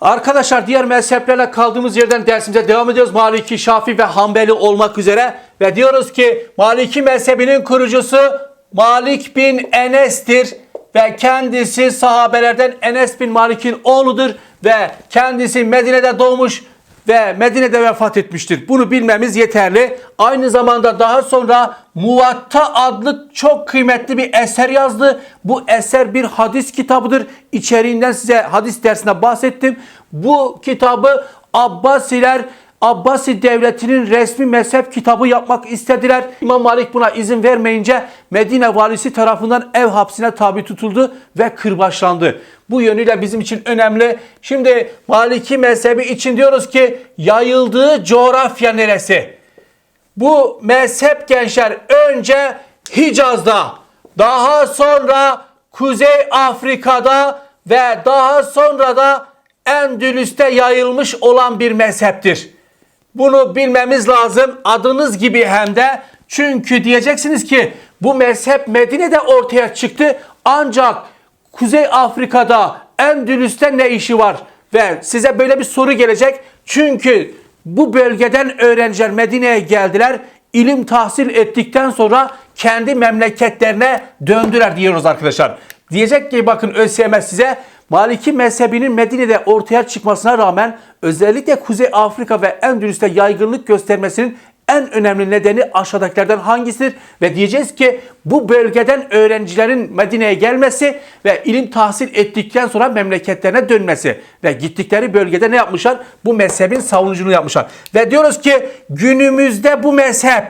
Arkadaşlar diğer mezheplerle kaldığımız yerden dersimize devam ediyoruz. Maliki, Şafi ve Hanbeli olmak üzere. Ve diyoruz ki Maliki mezhebinin kurucusu Malik bin Enes'tir. Ve kendisi sahabelerden Enes bin Malik'in oğludur. Ve kendisi Medine'de doğmuş ve Medine'de vefat etmiştir. Bunu bilmemiz yeterli. Aynı zamanda daha sonra Muvatta adlı çok kıymetli bir eser yazdı. Bu eser bir hadis kitabıdır. İçeriğinden size hadis dersinde bahsettim. Bu kitabı Abbasiler Abbasi devletinin resmi mezhep kitabı yapmak istediler. İmam Malik buna izin vermeyince Medine valisi tarafından ev hapsine tabi tutuldu ve kırbaçlandı. Bu yönüyle bizim için önemli. Şimdi Maliki mezhebi için diyoruz ki yayıldığı coğrafya neresi? Bu mezhep gençler önce Hicaz'da, daha sonra Kuzey Afrika'da ve daha sonra da Endülüs'te yayılmış olan bir mezheptir. Bunu bilmemiz lazım. Adınız gibi hem de çünkü diyeceksiniz ki bu mezhep Medine'de ortaya çıktı ancak Kuzey Afrika'da Endülüs'te ne işi var? Ve size böyle bir soru gelecek. Çünkü bu bölgeden öğrenciler Medine'ye geldiler. İlim tahsil ettikten sonra kendi memleketlerine döndüler diyoruz arkadaşlar. Diyecek ki bakın ÖSYM size Maliki mezhebinin Medine'de ortaya çıkmasına rağmen özellikle Kuzey Afrika ve Endülüs'te yaygınlık göstermesinin en önemli nedeni aşağıdakilerden hangisidir? Ve diyeceğiz ki bu bölgeden öğrencilerin Medine'ye gelmesi ve ilim tahsil ettikten sonra memleketlerine dönmesi ve gittikleri bölgede ne yapmışlar? Bu mezhebin savunuculuğunu yapmışlar. Ve diyoruz ki günümüzde bu mezhep,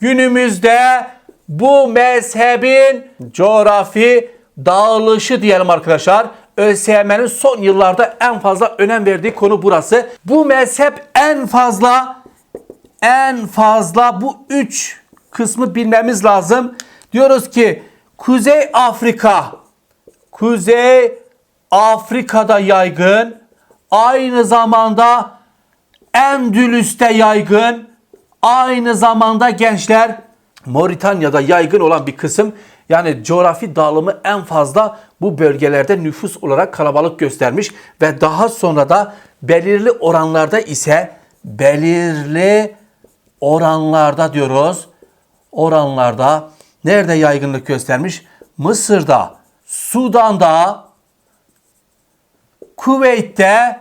günümüzde bu mezhebin coğrafi dağılışı diyelim arkadaşlar. ÖSYM'nin son yıllarda en fazla önem verdiği konu burası. Bu mezhep en fazla en fazla bu üç kısmı bilmemiz lazım. Diyoruz ki Kuzey Afrika, Kuzey Afrika'da yaygın, aynı zamanda Endülüs'te yaygın, aynı zamanda gençler Moritanya'da yaygın olan bir kısım. Yani coğrafi dağılımı en fazla bu bölgelerde nüfus olarak kalabalık göstermiş ve daha sonra da belirli oranlarda ise belirli oranlarda diyoruz. Oranlarda nerede yaygınlık göstermiş? Mısır'da, Sudan'da, Kuveyt'te,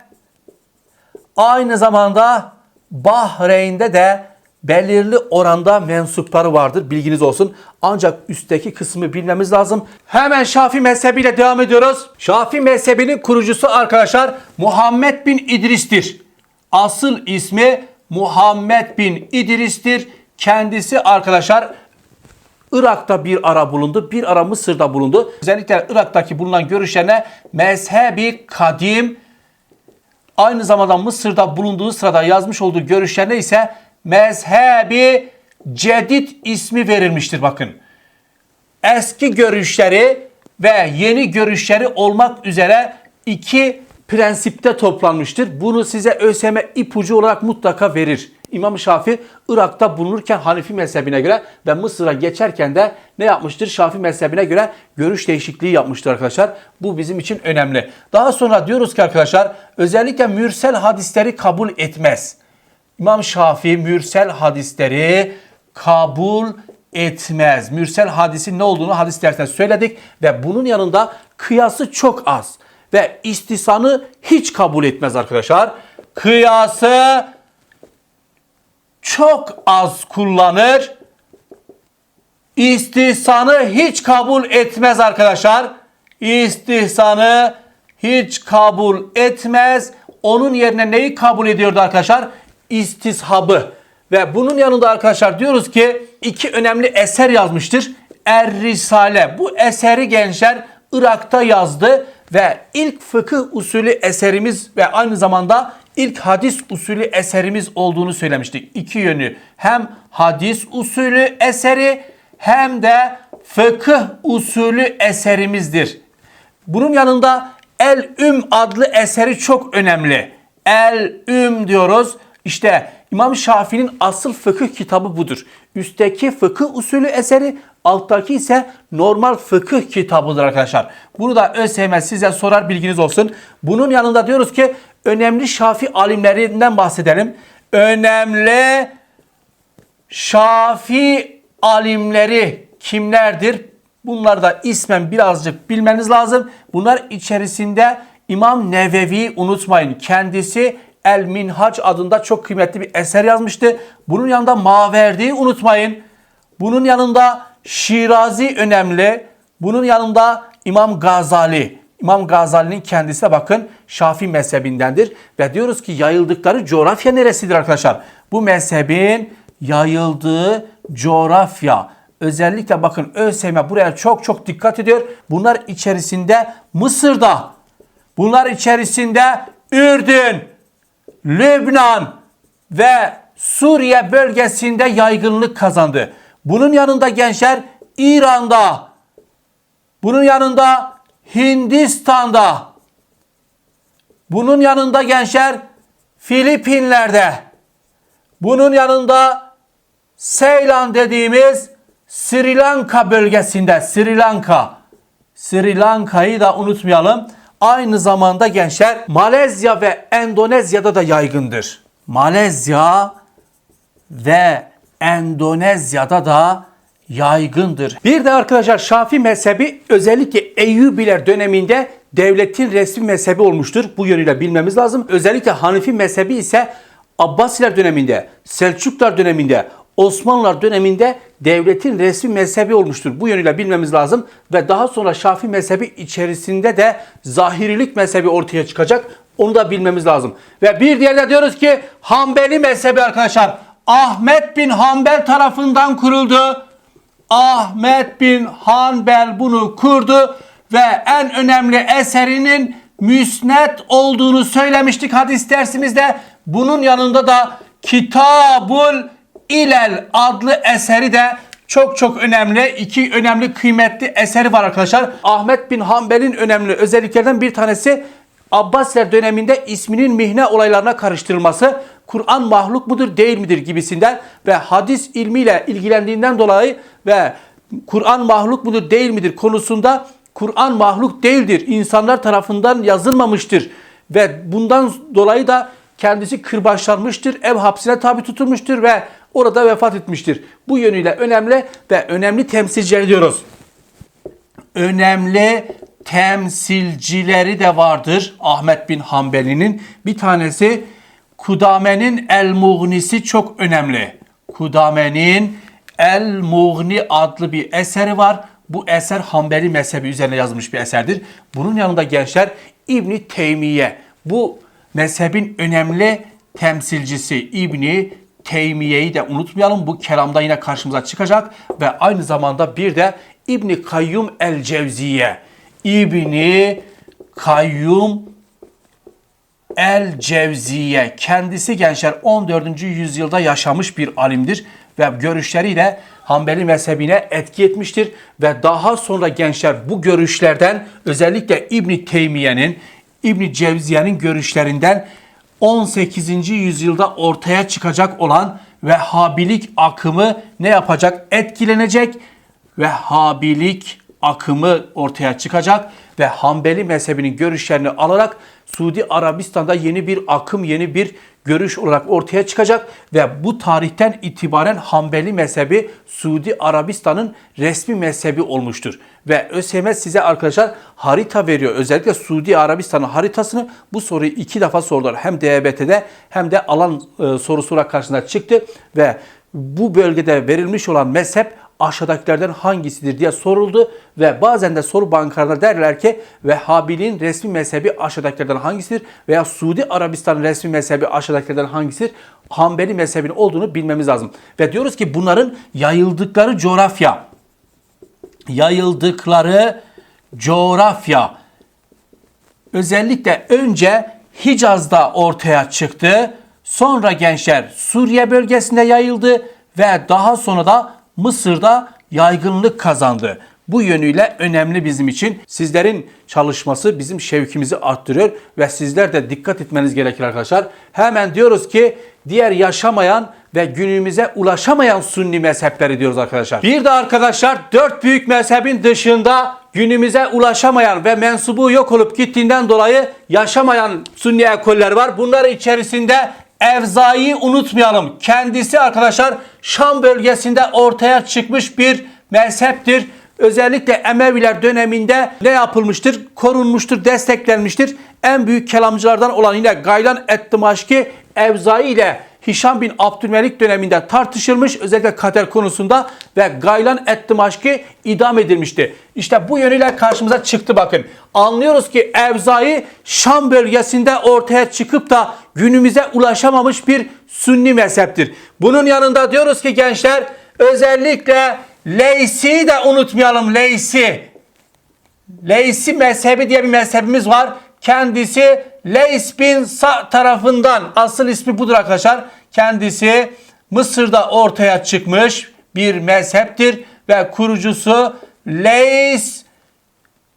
aynı zamanda Bahreyn'de de belirli oranda mensupları vardır. Bilginiz olsun. Ancak üstteki kısmı bilmemiz lazım. Hemen Şafi mezhebiyle devam ediyoruz. Şafi mezhebinin kurucusu arkadaşlar Muhammed bin İdris'tir. Asıl ismi Muhammed bin İdris'tir. Kendisi arkadaşlar Irak'ta bir ara bulundu, bir ara Mısır'da bulundu. Özellikle Irak'taki bulunan görüşlerine mezhebi kadim, aynı zamanda Mısır'da bulunduğu sırada yazmış olduğu görüşlerine ise mezhebi cedid ismi verilmiştir bakın. Eski görüşleri ve yeni görüşleri olmak üzere iki prensipte toplanmıştır. Bunu size ÖSYM ipucu olarak mutlaka verir. İmam Şafi Irak'ta bulunurken Hanifi mezhebine göre ve Mısır'a geçerken de ne yapmıştır? Şafi mezhebine göre görüş değişikliği yapmıştır arkadaşlar. Bu bizim için önemli. Daha sonra diyoruz ki arkadaşlar özellikle mürsel hadisleri kabul etmez. İmam Şafii mürsel hadisleri kabul etmez. Mürsel hadisin ne olduğunu hadis dersinde söyledik ve bunun yanında kıyası çok az ve istisanı hiç kabul etmez arkadaşlar. Kıyası çok az kullanır. İstihsanı hiç kabul etmez arkadaşlar. İstihsanı hiç kabul etmez. Onun yerine neyi kabul ediyordu arkadaşlar? İstishabı. Ve bunun yanında arkadaşlar diyoruz ki iki önemli eser yazmıştır. Er Risale. Bu eseri gençler Irak'ta yazdı ve ilk fıkıh usulü eserimiz ve aynı zamanda ilk hadis usulü eserimiz olduğunu söylemiştik. İki yönü hem hadis usulü eseri hem de fıkıh usulü eserimizdir. Bunun yanında El Üm adlı eseri çok önemli. El Üm diyoruz. İşte İmam Şafii'nin asıl fıkıh kitabı budur. Üstteki fıkıh usulü eseri Alttaki ise normal fıkıh kitabıdır arkadaşlar. Bunu da ÖSYM size sorar bilginiz olsun. Bunun yanında diyoruz ki önemli Şafi alimlerinden bahsedelim. Önemli Şafi alimleri kimlerdir? Bunları da ismen birazcık bilmeniz lazım. Bunlar içerisinde İmam Nevevi unutmayın. Kendisi El Minhac adında çok kıymetli bir eser yazmıştı. Bunun yanında Maverdi'yi unutmayın. Bunun yanında Şirazi önemli. Bunun yanında İmam Gazali. İmam Gazali'nin kendisi de bakın Şafi mezhebindendir. Ve diyoruz ki yayıldıkları coğrafya neresidir arkadaşlar? Bu mezhebin yayıldığı coğrafya. Özellikle bakın ÖSYM buraya çok çok dikkat ediyor. Bunlar içerisinde Mısır'da, bunlar içerisinde Ürdün, Lübnan ve Suriye bölgesinde yaygınlık kazandı. Bunun yanında gençler İran'da, bunun yanında Hindistan'da, bunun yanında gençler Filipinler'de, bunun yanında Seylan dediğimiz Sri Lanka bölgesinde, Sri Lanka, Sri Lanka'yı da unutmayalım. Aynı zamanda gençler Malezya ve Endonezya'da da yaygındır. Malezya ve Endonezya'da da yaygındır. Bir de arkadaşlar Şafi mezhebi özellikle Eyyubiler döneminde devletin resmi mezhebi olmuştur. Bu yönüyle bilmemiz lazım. Özellikle Hanifi mezhebi ise Abbasiler döneminde, Selçuklar döneminde, Osmanlılar döneminde devletin resmi mezhebi olmuştur. Bu yönüyle bilmemiz lazım ve daha sonra Şafi mezhebi içerisinde de zahirilik mezhebi ortaya çıkacak. Onu da bilmemiz lazım. Ve bir diğer de diyoruz ki Hanbeli mezhebi arkadaşlar Ahmet bin Hanbel tarafından kuruldu. Ahmet bin Hanbel bunu kurdu ve en önemli eserinin müsnet olduğunu söylemiştik hadis dersimizde. Bunun yanında da Kitabul İlel adlı eseri de çok çok önemli. iki önemli kıymetli eseri var arkadaşlar. Ahmet bin Hanbel'in önemli özelliklerden bir tanesi Abbasiler döneminde isminin mihne olaylarına karıştırılması, Kur'an mahluk mudur değil midir gibisinden ve hadis ilmiyle ilgilendiğinden dolayı ve Kur'an mahluk mudur değil midir konusunda Kur'an mahluk değildir. insanlar tarafından yazılmamıştır ve bundan dolayı da kendisi kırbaçlanmıştır, ev hapsine tabi tutulmuştur ve orada vefat etmiştir. Bu yönüyle önemli ve önemli temsilcileri diyoruz. Önemli temsilcileri de vardır Ahmet bin Hanbeli'nin. Bir tanesi Kudame'nin El Muğnisi çok önemli. Kudame'nin El Muğni adlı bir eseri var. Bu eser Hanbeli mezhebi üzerine yazılmış bir eserdir. Bunun yanında gençler İbni Teymiye. Bu mezhebin önemli temsilcisi İbni Teymiye'yi de unutmayalım. Bu kelamda yine karşımıza çıkacak ve aynı zamanda bir de İbni Kayyum el Cevziye. İbni Kayyum el Cevziye. Kendisi gençler 14. yüzyılda yaşamış bir alimdir ve görüşleriyle Hanbeli mezhebine etki etmiştir ve daha sonra gençler bu görüşlerden özellikle İbni Teymiye'nin İbni Cevziye'nin görüşlerinden 18. yüzyılda ortaya çıkacak olan Vehhabilik akımı ne yapacak? Etkilenecek. Vehhabilik akımı ortaya çıkacak ve Hanbeli mezhebinin görüşlerini alarak Suudi Arabistan'da yeni bir akım, yeni bir görüş olarak ortaya çıkacak ve bu tarihten itibaren Hanbeli mezhebi Suudi Arabistan'ın resmi mezhebi olmuştur. Ve ÖSYM size arkadaşlar harita veriyor. Özellikle Suudi Arabistan'ın haritasını bu soruyu iki defa sordular. Hem DYBT'de hem de alan e, sorusu olarak karşısına çıktı ve bu bölgede verilmiş olan mezhep aşağıdakilerden hangisidir diye soruldu ve bazen de soru bankalarında derler ki Vehhabiliğin resmi mezhebi aşağıdakilerden hangisidir veya Suudi Arabistan resmi mezhebi aşağıdakilerden hangisidir? Hanbeli mezhebinin olduğunu bilmemiz lazım. Ve diyoruz ki bunların yayıldıkları coğrafya yayıldıkları coğrafya özellikle önce Hicaz'da ortaya çıktı. Sonra gençler Suriye bölgesinde yayıldı ve daha sonra da Mısır'da yaygınlık kazandı. Bu yönüyle önemli bizim için. Sizlerin çalışması bizim şevkimizi arttırıyor ve sizler de dikkat etmeniz gerekir arkadaşlar. Hemen diyoruz ki diğer yaşamayan ve günümüze ulaşamayan Sunni mezhepleri diyoruz arkadaşlar. Bir de arkadaşlar dört büyük mezhebin dışında günümüze ulaşamayan ve mensubu yok olup gittiğinden dolayı yaşamayan Sunni ekoller var. Bunlar içerisinde Evzai'yi unutmayalım. Kendisi arkadaşlar Şam bölgesinde ortaya çıkmış bir mezheptir. Özellikle Emeviler döneminde ne yapılmıştır? Korunmuştur, desteklenmiştir. En büyük kelamcılardan olan yine Gaylan et-Dımaşki Evzai ile Hişam bin Abdülmelik döneminde tartışılmış özellikle kader konusunda ve Gaylan et-Dımaşki idam edilmişti. İşte bu yönüyle karşımıza çıktı bakın. Anlıyoruz ki Evzai Şam bölgesinde ortaya çıkıp da günümüze ulaşamamış bir Sünni mezheptir. Bunun yanında diyoruz ki gençler özellikle Leysi'yi de unutmayalım Leysi. Leysi mezhebi diye bir mezhebimiz var. Kendisi Leys bin Sa tarafından asıl ismi budur arkadaşlar. Kendisi Mısır'da ortaya çıkmış bir mezheptir ve kurucusu Leys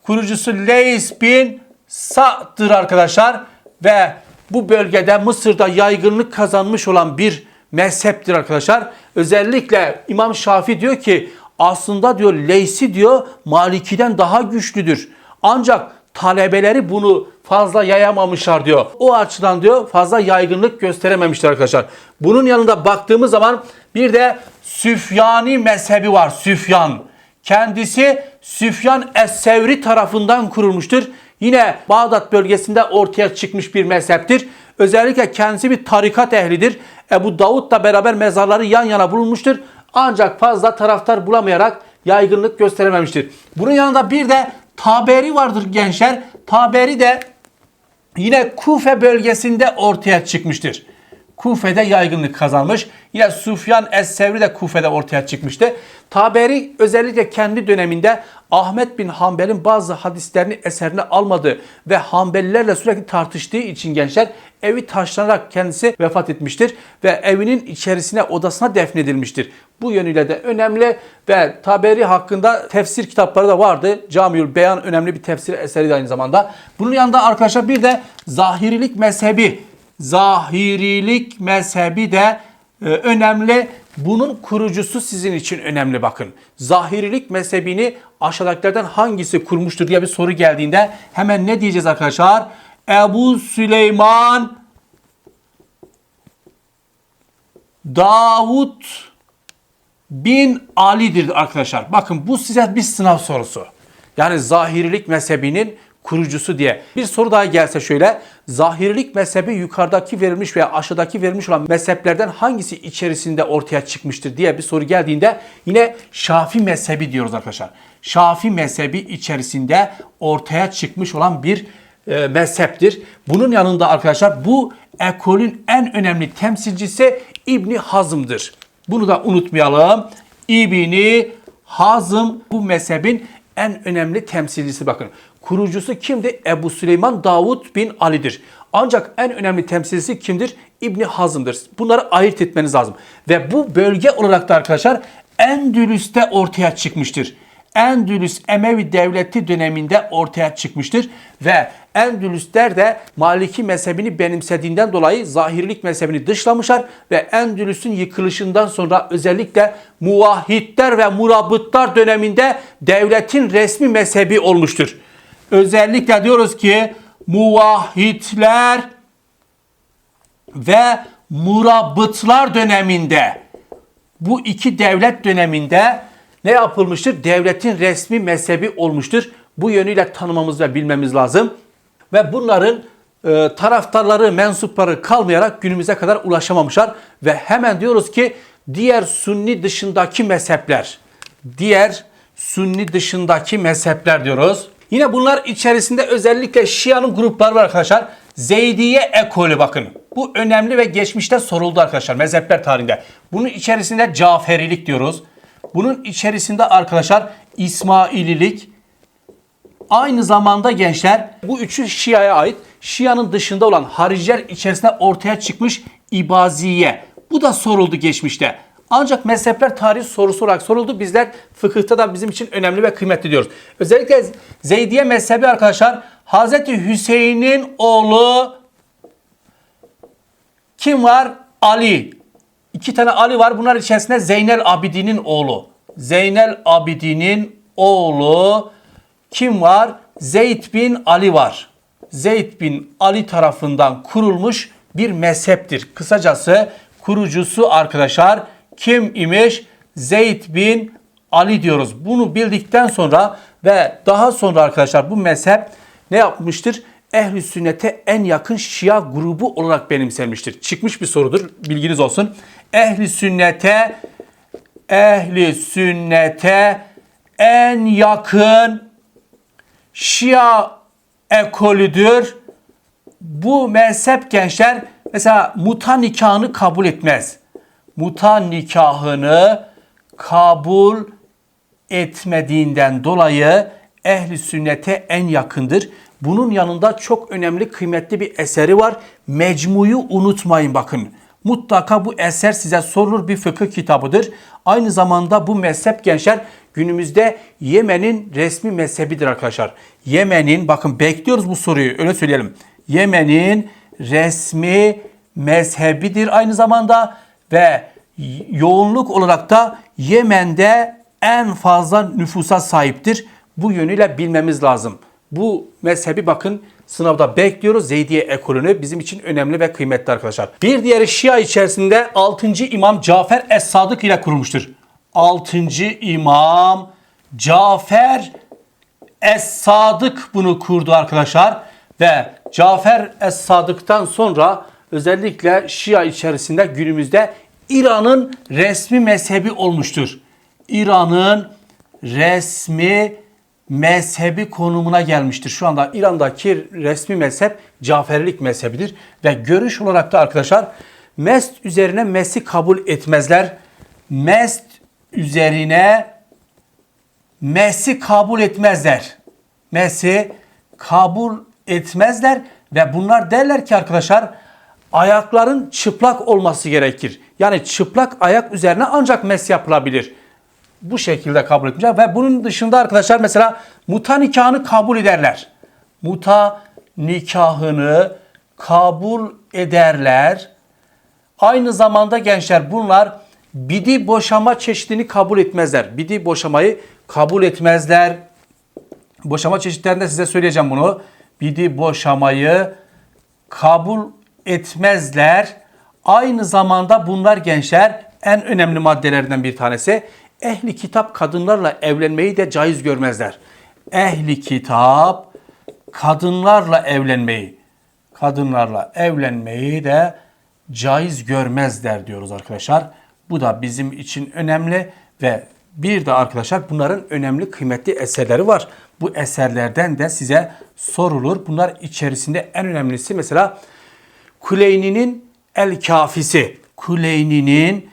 kurucusu Leys bin Sa'dır arkadaşlar ve bu bölgede Mısır'da yaygınlık kazanmış olan bir mezheptir arkadaşlar. Özellikle İmam Şafi diyor ki aslında diyor Leysi diyor Maliki'den daha güçlüdür. Ancak talebeleri bunu fazla yayamamışlar diyor. O açıdan diyor fazla yaygınlık gösterememişler arkadaşlar. Bunun yanında baktığımız zaman bir de Süfyani mezhebi var. Süfyan. Kendisi Süfyan Es-Sevri tarafından kurulmuştur. Yine Bağdat bölgesinde ortaya çıkmış bir mezheptir. Özellikle kendisi bir tarikat ehlidir. Ebu Davud'la beraber mezarları yan yana bulunmuştur. Ancak fazla taraftar bulamayarak yaygınlık gösterememiştir. Bunun yanında bir de Taberi vardır gençler. Taberi de yine Kufe bölgesinde ortaya çıkmıştır. Kufe'de yaygınlık kazanmış. Yine Sufyan Es-Sevri de Kufe'de ortaya çıkmıştı. Taberi özellikle kendi döneminde Ahmet bin Hanbel'in bazı hadislerini eserine almadı ve Hanbelilerle sürekli tartıştığı için gençler evi taşlanarak kendisi vefat etmiştir ve evinin içerisine odasına defnedilmiştir. Bu yönüyle de önemli ve Taberi hakkında tefsir kitapları da vardı. Camiül Beyan önemli bir tefsir eseri de aynı zamanda. Bunun yanında arkadaşlar bir de Zahirilik mezhebi Zahirilik mezhebi de e, önemli. Bunun kurucusu sizin için önemli bakın. Zahirilik mezhebini aşağıdakilerden hangisi kurmuştur diye bir soru geldiğinde hemen ne diyeceğiz arkadaşlar? Ebu Süleyman Davut bin Ali'dir arkadaşlar. Bakın bu size bir sınav sorusu. Yani zahirilik mezhebinin kurucusu diye. Bir soru daha gelse şöyle. Zahirilik mezhebi yukarıdaki verilmiş veya aşağıdaki verilmiş olan mezheplerden hangisi içerisinde ortaya çıkmıştır diye bir soru geldiğinde yine Şafi mezhebi diyoruz arkadaşlar. Şafi mezhebi içerisinde ortaya çıkmış olan bir e, mezheptir. Bunun yanında arkadaşlar bu ekolün en önemli temsilcisi İbni Hazım'dır. Bunu da unutmayalım. İbni Hazım bu mezhebin en önemli temsilcisi bakın. Kurucusu kimdi? Ebu Süleyman Davud bin Ali'dir. Ancak en önemli temsilcisi kimdir? İbni Hazım'dır. Bunları ayırt etmeniz lazım. Ve bu bölge olarak da arkadaşlar Endülüs'te ortaya çıkmıştır. Endülüs Emevi Devleti döneminde ortaya çıkmıştır ve Endülüsler de Maliki mezhebini benimsediğinden dolayı zahirlik mezhebini dışlamışlar ve Endülüs'ün yıkılışından sonra özellikle muvahhidler ve murabıtlar döneminde devletin resmi mezhebi olmuştur. Özellikle diyoruz ki muvahhidler ve murabıtlar döneminde bu iki devlet döneminde ne yapılmıştır? Devletin resmi mezhebi olmuştur. Bu yönüyle tanımamız ve bilmemiz lazım. Ve bunların e, taraftarları, mensupları kalmayarak günümüze kadar ulaşamamışlar. Ve hemen diyoruz ki diğer Sunni dışındaki mezhepler, diğer Sunni dışındaki mezhepler diyoruz. Yine bunlar içerisinde özellikle Şia'nın grupları var arkadaşlar. Zeydiye ekolü bakın. Bu önemli ve geçmişte soruldu arkadaşlar mezhepler tarihinde. Bunun içerisinde Caferilik diyoruz. Bunun içerisinde arkadaşlar İsmaililik, aynı zamanda gençler bu üçü Şia'ya ait. Şia'nın dışında olan hariciler içerisinde ortaya çıkmış İbaziye. Bu da soruldu geçmişte. Ancak mezhepler tarih sorusu olarak soruldu. Bizler fıkıhta da bizim için önemli ve kıymetli diyoruz. Özellikle Zeydiye mezhebi arkadaşlar Hazreti Hüseyin'in oğlu kim var? Ali. İki tane Ali var. Bunlar içerisinde Zeynel Abidin'in oğlu. Zeynel Abidin'in oğlu kim var? Zeyd bin Ali var. Zeyd bin Ali tarafından kurulmuş bir mezheptir. Kısacası kurucusu arkadaşlar kim imiş? Zeyd bin Ali diyoruz. Bunu bildikten sonra ve daha sonra arkadaşlar bu mezhep ne yapmıştır? Ehli sünnete en yakın Şia grubu olarak benimsenmiştir. Çıkmış bir sorudur. Bilginiz olsun. Ehli sünnete ehli sünnete en yakın Şia ekolüdür. Bu mezhep gençler mesela muta nikahını kabul etmez. Muta nikahını kabul etmediğinden dolayı ehli sünnete en yakındır. Bunun yanında çok önemli kıymetli bir eseri var. Mecmuyu unutmayın bakın. Mutlaka bu eser size sorulur bir fıkıh kitabıdır. Aynı zamanda bu mezhep gençler günümüzde Yemen'in resmi mezhebidir arkadaşlar. Yemen'in bakın bekliyoruz bu soruyu öyle söyleyelim. Yemen'in resmi mezhebidir aynı zamanda ve yoğunluk olarak da Yemen'de en fazla nüfusa sahiptir. Bu yönüyle bilmemiz lazım. Bu mezhebi bakın sınavda bekliyoruz. Zeydiye ekolünü bizim için önemli ve kıymetli arkadaşlar. Bir diğeri Şia içerisinde 6. İmam Cafer Es-Sadık ile kurulmuştur. 6. İmam Cafer Es-Sadık bunu kurdu arkadaşlar. Ve Cafer Es-Sadık'tan sonra özellikle Şia içerisinde günümüzde İran'ın resmi mezhebi olmuştur. İran'ın resmi mezhebi konumuna gelmiştir. Şu anda İran'daki resmi mezhep Caferilik mezhebidir. Ve görüş olarak da arkadaşlar mest üzerine mesi kabul etmezler. Mest üzerine mesi kabul etmezler. Mesi kabul etmezler ve bunlar derler ki arkadaşlar ayakların çıplak olması gerekir. Yani çıplak ayak üzerine ancak mes yapılabilir. Bu şekilde kabul etmişler ve bunun dışında arkadaşlar mesela muta nikahını kabul ederler. Muta nikahını kabul ederler. Aynı zamanda gençler bunlar bidi boşama çeşidini kabul etmezler. Bidi boşamayı kabul etmezler. Boşama çeşitlerinde size söyleyeceğim bunu. Bidi boşamayı kabul etmezler. Aynı zamanda bunlar gençler en önemli maddelerden bir tanesi. Ehli kitap kadınlarla evlenmeyi de caiz görmezler. Ehli kitap kadınlarla evlenmeyi, kadınlarla evlenmeyi de caiz görmezler diyoruz arkadaşlar. Bu da bizim için önemli ve bir de arkadaşlar bunların önemli kıymetli eserleri var. Bu eserlerden de size sorulur. Bunlar içerisinde en önemlisi mesela Kuleyni'nin El Kafisi. Kuleyni'nin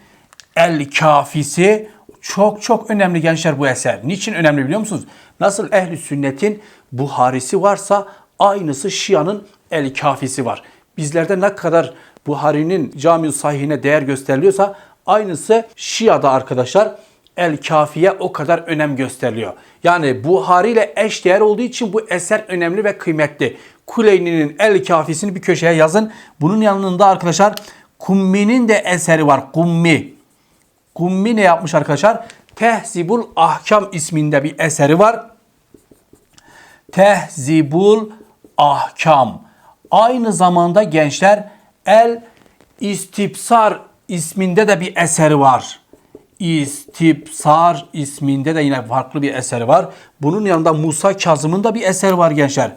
El Kafisi çok çok önemli gençler bu eser. Niçin önemli biliyor musunuz? Nasıl ehli sünnetin Buharisi varsa aynısı Şia'nın El Kafisi var. Bizlerde ne kadar Buhari'nin cami sahihine değer gösteriliyorsa aynısı Şia'da arkadaşlar El Kafiye o kadar önem gösteriliyor. Yani Buhari ile eş değer olduğu için bu eser önemli ve kıymetli. Kuleyni'nin El Kafisini bir köşeye yazın. Bunun yanında arkadaşlar Kummi'nin de eseri var. Kummi. Kummi ne yapmış arkadaşlar? Tehzibul Ahkam isminde bir eseri var. Tehzibul Ahkam. Aynı zamanda gençler El İstipsar isminde de bir eseri var. İstipsar isminde de yine farklı bir eseri var. Bunun yanında Musa Kazım'ın da bir eseri var gençler.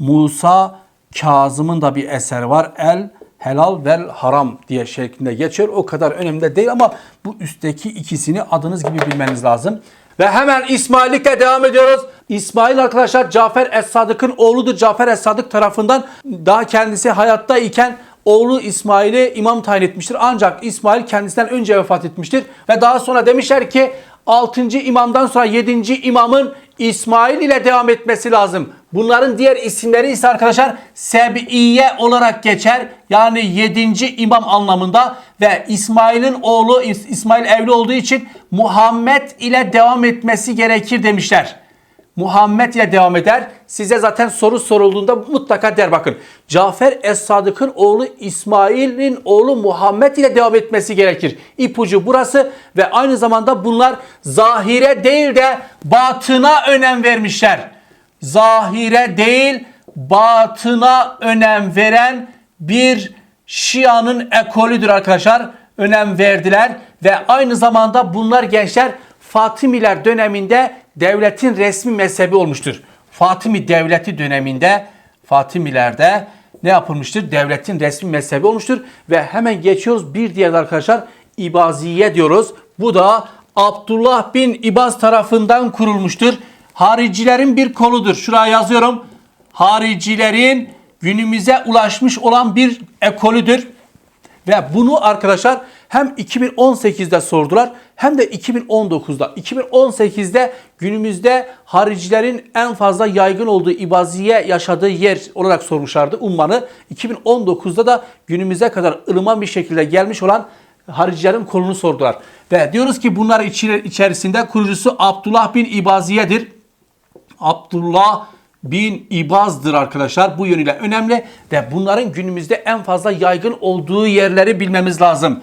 Musa Kazım'ın da bir eseri var. El helal vel haram diye şeklinde geçiyor. O kadar önemli de değil ama bu üstteki ikisini adınız gibi bilmeniz lazım. Ve hemen İsmail'likle devam ediyoruz. İsmail arkadaşlar Cafer Es-Sadık'ın oğludur. Cafer Es-Sadık tarafından daha kendisi hayatta iken oğlu İsmail'i imam tayin etmiştir. Ancak İsmail kendisinden önce vefat etmiştir. Ve daha sonra demişler ki 6. imamdan sonra 7. imamın İsmail ile devam etmesi lazım. Bunların diğer isimleri ise arkadaşlar Seb'iye olarak geçer. Yani 7. imam anlamında ve İsmail'in oğlu İs- İsmail evli olduğu için Muhammed ile devam etmesi gerekir demişler. Muhammed ile devam eder. Size zaten soru sorulduğunda mutlaka der bakın. Cafer Es-Sadık'ın oğlu İsmail'in oğlu Muhammed ile devam etmesi gerekir. İpucu burası ve aynı zamanda bunlar zahire değil de batına önem vermişler. Zahire değil batına önem veren bir Şia'nın ekolüdür arkadaşlar. Önem verdiler ve aynı zamanda bunlar gençler Fatimiler döneminde devletin resmi mezhebi olmuştur. Fatimi devleti döneminde Fatimilerde ne yapılmıştır? Devletin resmi mezhebi olmuştur ve hemen geçiyoruz bir diğer arkadaşlar İbaziye diyoruz. Bu da Abdullah bin İbaz tarafından kurulmuştur. Haricilerin bir koludur. Şuraya yazıyorum. Haricilerin günümüze ulaşmış olan bir ekolüdür. Ve bunu arkadaşlar hem 2018'de sordular hem de 2019'da. 2018'de günümüzde haricilerin en fazla yaygın olduğu ibaziye yaşadığı yer olarak sormuşlardı Umman'ı. 2019'da da günümüze kadar ılıman bir şekilde gelmiş olan haricilerin kolunu sordular. Ve diyoruz ki bunlar içerisinde kurucusu Abdullah bin İbaziye'dir. Abdullah bin İbaz'dır arkadaşlar. Bu yönüyle önemli ve bunların günümüzde en fazla yaygın olduğu yerleri bilmemiz lazım.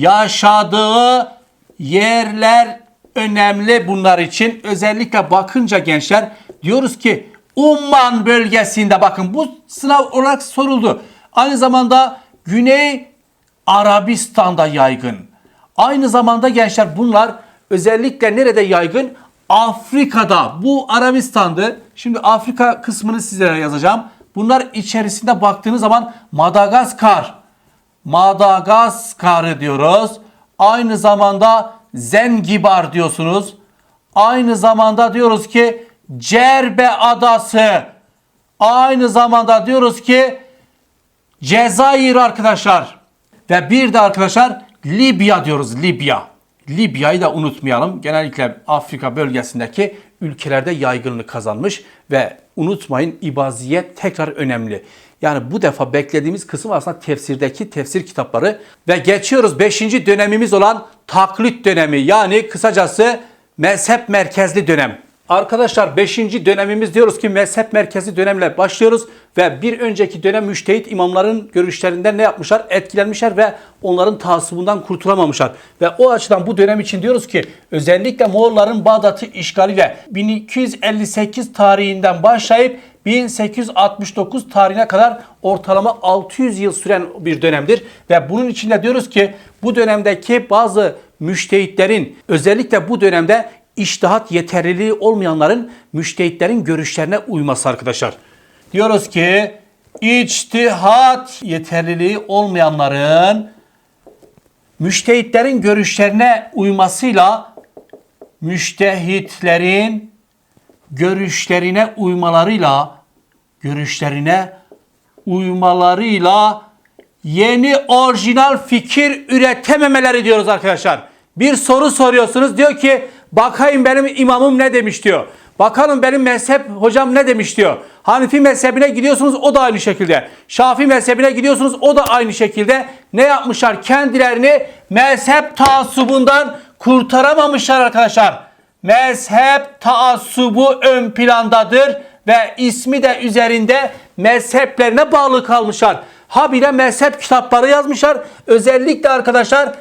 Yaşadığı yerler önemli bunlar için. Özellikle bakınca gençler diyoruz ki Umman bölgesinde bakın bu sınav olarak soruldu. Aynı zamanda Güney Arabistan'da yaygın. Aynı zamanda gençler bunlar özellikle nerede yaygın? Afrika'da. Bu Arabistan'dı. Şimdi Afrika kısmını sizlere yazacağım. Bunlar içerisinde baktığınız zaman Madagaskar. Madagaskar'ı diyoruz. Aynı zamanda Zengibar diyorsunuz. Aynı zamanda diyoruz ki Cerbe Adası. Aynı zamanda diyoruz ki Cezayir arkadaşlar. Ve bir de arkadaşlar Libya diyoruz Libya. Libya'yı da unutmayalım. Genellikle Afrika bölgesindeki ülkelerde yaygınlık kazanmış ve unutmayın ibaziyet tekrar önemli. Yani bu defa beklediğimiz kısım aslında tefsirdeki tefsir kitapları ve geçiyoruz 5. dönemimiz olan taklit dönemi yani kısacası mezhep merkezli dönem. Arkadaşlar 5. dönemimiz diyoruz ki mezhep merkezi dönemle başlıyoruz ve bir önceki dönem müştehit imamların görüşlerinden ne yapmışlar? Etkilenmişler ve onların taasubundan kurtulamamışlar. Ve o açıdan bu dönem için diyoruz ki özellikle Moğolların Bağdat'ı işgali ve 1258 tarihinden başlayıp 1869 tarihine kadar ortalama 600 yıl süren bir dönemdir. Ve bunun içinde diyoruz ki bu dönemdeki bazı müştehitlerin özellikle bu dönemde iştihat yeterliliği olmayanların müştehitlerin görüşlerine uyması arkadaşlar. Diyoruz ki içtihat yeterliliği olmayanların müştehitlerin görüşlerine uymasıyla müştehitlerin görüşlerine uymalarıyla görüşlerine uymalarıyla yeni orijinal fikir üretememeleri diyoruz arkadaşlar. Bir soru soruyorsunuz diyor ki bakayım benim imamım ne demiş diyor. Bakalım benim mezhep hocam ne demiş diyor. Hanifi mezhebine gidiyorsunuz o da aynı şekilde. Şafi mezhebine gidiyorsunuz o da aynı şekilde. Ne yapmışlar? Kendilerini mezhep taassubundan kurtaramamışlar arkadaşlar. Mezhep taassubu ön plandadır ve ismi de üzerinde mezheplerine bağlı kalmışlar. Habire mezhep kitapları yazmışlar. Özellikle arkadaşlar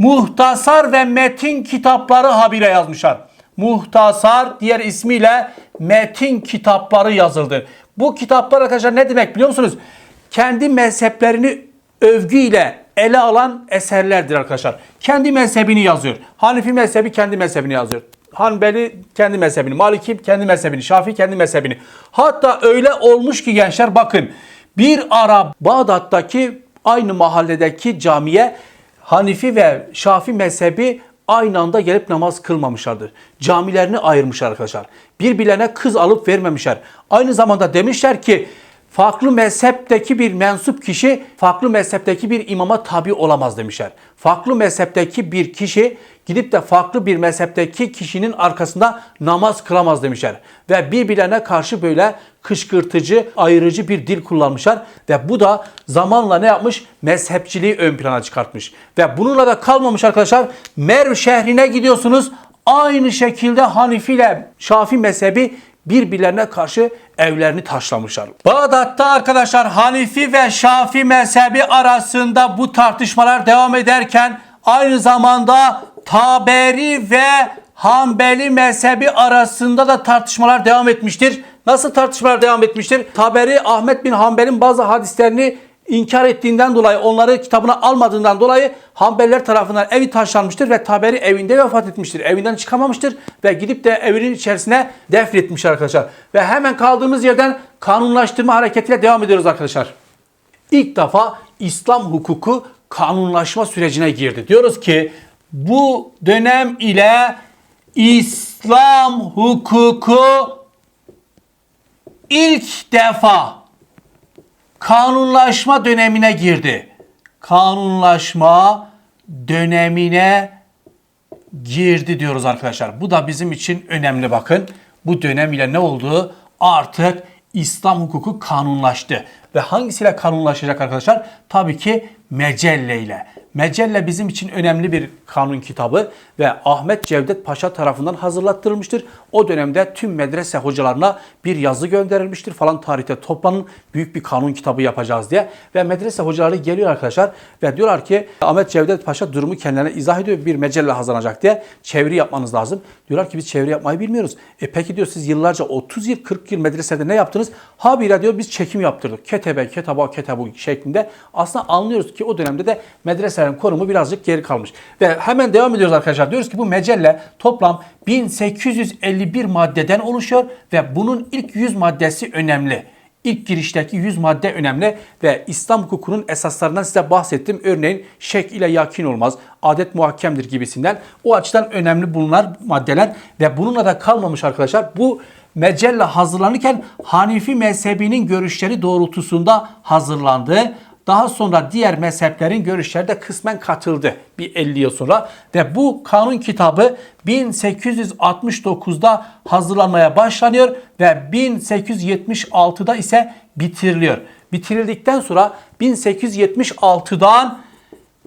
muhtasar ve metin kitapları habire yazmışlar. Muhtasar diğer ismiyle metin kitapları yazıldı. Bu kitaplar arkadaşlar ne demek biliyor musunuz? Kendi mezheplerini övgüyle ele alan eserlerdir arkadaşlar. Kendi mezhebini yazıyor. Hanifi mezhebi kendi mezhebini yazıyor. Hanbeli kendi mezhebini, Maliki kendi mezhebini, Şafii kendi mezhebini. Hatta öyle olmuş ki gençler bakın bir ara Bağdat'taki aynı mahalledeki camiye Hanifi ve Şafi mezhebi aynı anda gelip namaz kılmamışlardır. Camilerini ayırmışlar arkadaşlar. Birbirlerine kız alıp vermemişler. Aynı zamanda demişler ki farklı mezhepteki bir mensup kişi farklı mezhepteki bir imama tabi olamaz demişler. Farklı mezhepteki bir kişi gidip de farklı bir mezhepteki kişinin arkasında namaz kılamaz demişler. Ve birbirlerine karşı böyle kışkırtıcı, ayırıcı bir dil kullanmışlar. Ve bu da zamanla ne yapmış? Mezhepçiliği ön plana çıkartmış. Ve bununla da kalmamış arkadaşlar. Merv şehrine gidiyorsunuz. Aynı şekilde Hanifi ile Şafi mezhebi birbirlerine karşı evlerini taşlamışlar. Bağdat'ta arkadaşlar Hanifi ve Şafi mezhebi arasında bu tartışmalar devam ederken aynı zamanda Taberi ve Hanbeli mezhebi arasında da tartışmalar devam etmiştir. Nasıl tartışmalar devam etmiştir? Taberi Ahmet bin Hanbel'in bazı hadislerini inkar ettiğinden dolayı onları kitabına almadığından dolayı Hanbeliler tarafından evi taşlanmıştır ve Taberi evinde vefat etmiştir. Evinden çıkamamıştır ve gidip de evinin içerisine defnetmiş arkadaşlar. Ve hemen kaldığımız yerden kanunlaştırma hareketiyle devam ediyoruz arkadaşlar. İlk defa İslam hukuku kanunlaşma sürecine girdi. Diyoruz ki bu dönem ile İslam hukuku ilk defa kanunlaşma dönemine girdi. Kanunlaşma dönemine girdi diyoruz arkadaşlar. Bu da bizim için önemli bakın. Bu dönem ile ne oldu? Artık İslam hukuku kanunlaştı. Ve hangisiyle kanunlaşacak arkadaşlar? Tabii ki Mecelle ile. Mecelle bizim için önemli bir kanun kitabı ve Ahmet Cevdet Paşa tarafından hazırlattırılmıştır. O dönemde tüm medrese hocalarına bir yazı gönderilmiştir falan tarihte toplanın büyük bir kanun kitabı yapacağız diye. Ve medrese hocaları geliyor arkadaşlar ve diyorlar ki Ahmet Cevdet Paşa durumu kendilerine izah ediyor bir mecelle hazırlanacak diye çeviri yapmanız lazım. Diyorlar ki biz çeviri yapmayı bilmiyoruz. E peki diyor siz yıllarca 30 yıl 40 yıl medresede ne yaptınız? Habire diyor biz çekim yaptırdık. Ketebe, ketaba, ketabu şeklinde. Aslında anlıyoruz ki o dönemde de medreselerin konumu birazcık geri kalmış. Ve hemen devam ediyoruz arkadaşlar. Diyoruz ki bu mecelle toplam 1851 maddeden oluşuyor ve bunun ilk 100 maddesi önemli. İlk girişteki 100 madde önemli ve İslam hukukunun esaslarından size bahsettim. Örneğin şek ile yakin olmaz, adet muhakkemdir gibisinden. O açıdan önemli bunlar maddeler ve bununla da kalmamış arkadaşlar. Bu mecelle hazırlanırken Hanifi mezhebinin görüşleri doğrultusunda hazırlandı. Daha sonra diğer mezheplerin görüşleri de kısmen katıldı bir 50 yıl sonra. Ve bu kanun kitabı 1869'da hazırlanmaya başlanıyor ve 1876'da ise bitiriliyor. Bitirildikten sonra 1876'dan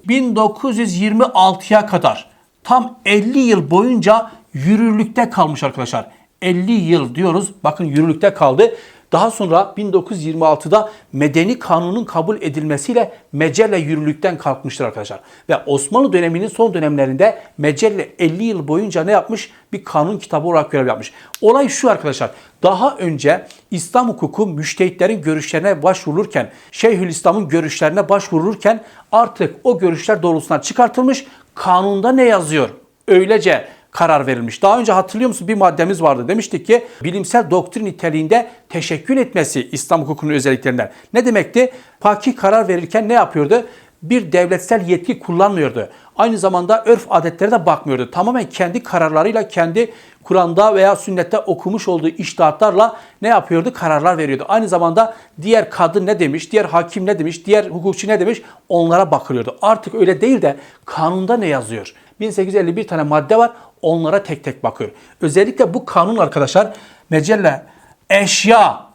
1926'ya kadar tam 50 yıl boyunca yürürlükte kalmış arkadaşlar. 50 yıl diyoruz. Bakın yürürlükte kaldı. Daha sonra 1926'da medeni kanunun kabul edilmesiyle mecelle yürürlükten kalkmıştır arkadaşlar. Ve Osmanlı döneminin son dönemlerinde mecelle 50 yıl boyunca ne yapmış? Bir kanun kitabı olarak görev yapmış. Olay şu arkadaşlar. Daha önce İslam hukuku müştehitlerin görüşlerine başvurulurken, Şeyhülislam'ın görüşlerine başvurulurken artık o görüşler doğrultusunda çıkartılmış. Kanunda ne yazıyor? Öylece karar verilmiş. Daha önce hatırlıyor musun bir maddemiz vardı. Demiştik ki bilimsel doktrin niteliğinde teşekkül etmesi İslam hukukunun özelliklerinden. Ne demekti? Fakih karar verirken ne yapıyordu? Bir devletsel yetki kullanmıyordu. Aynı zamanda örf adetlere de bakmıyordu. Tamamen kendi kararlarıyla, kendi Kur'an'da veya sünnette okumuş olduğu iştahatlarla ne yapıyordu? Kararlar veriyordu. Aynı zamanda diğer kadın ne demiş, diğer hakim ne demiş, diğer hukukçu ne demiş onlara bakılıyordu. Artık öyle değil de kanunda ne yazıyor? 1851 tane madde var. Onlara tek tek bakıyor. Özellikle bu kanun arkadaşlar mecelle eşya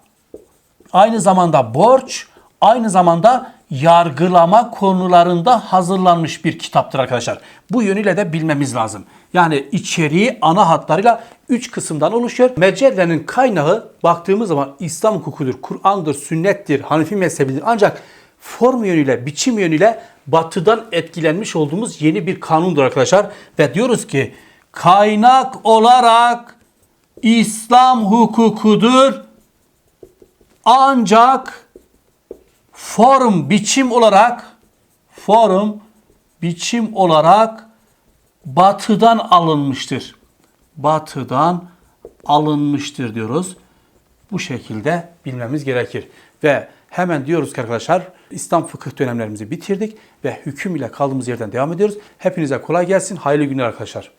aynı zamanda borç aynı zamanda yargılama konularında hazırlanmış bir kitaptır arkadaşlar. Bu yönüyle de bilmemiz lazım. Yani içeriği ana hatlarıyla 3 kısımdan oluşuyor. Mecellenin kaynağı baktığımız zaman İslam hukukudur, Kur'an'dır, sünnettir, Hanefi mezhebidir. Ancak form yönüyle, biçim yönüyle batıdan etkilenmiş olduğumuz yeni bir kanundur arkadaşlar. Ve diyoruz ki kaynak olarak İslam hukukudur. Ancak form biçim olarak form biçim olarak batıdan alınmıştır. Batıdan alınmıştır diyoruz. Bu şekilde bilmemiz gerekir. Ve hemen diyoruz ki arkadaşlar İslam fıkıh dönemlerimizi bitirdik ve hüküm ile kaldığımız yerden devam ediyoruz. Hepinize kolay gelsin. Hayırlı günler arkadaşlar.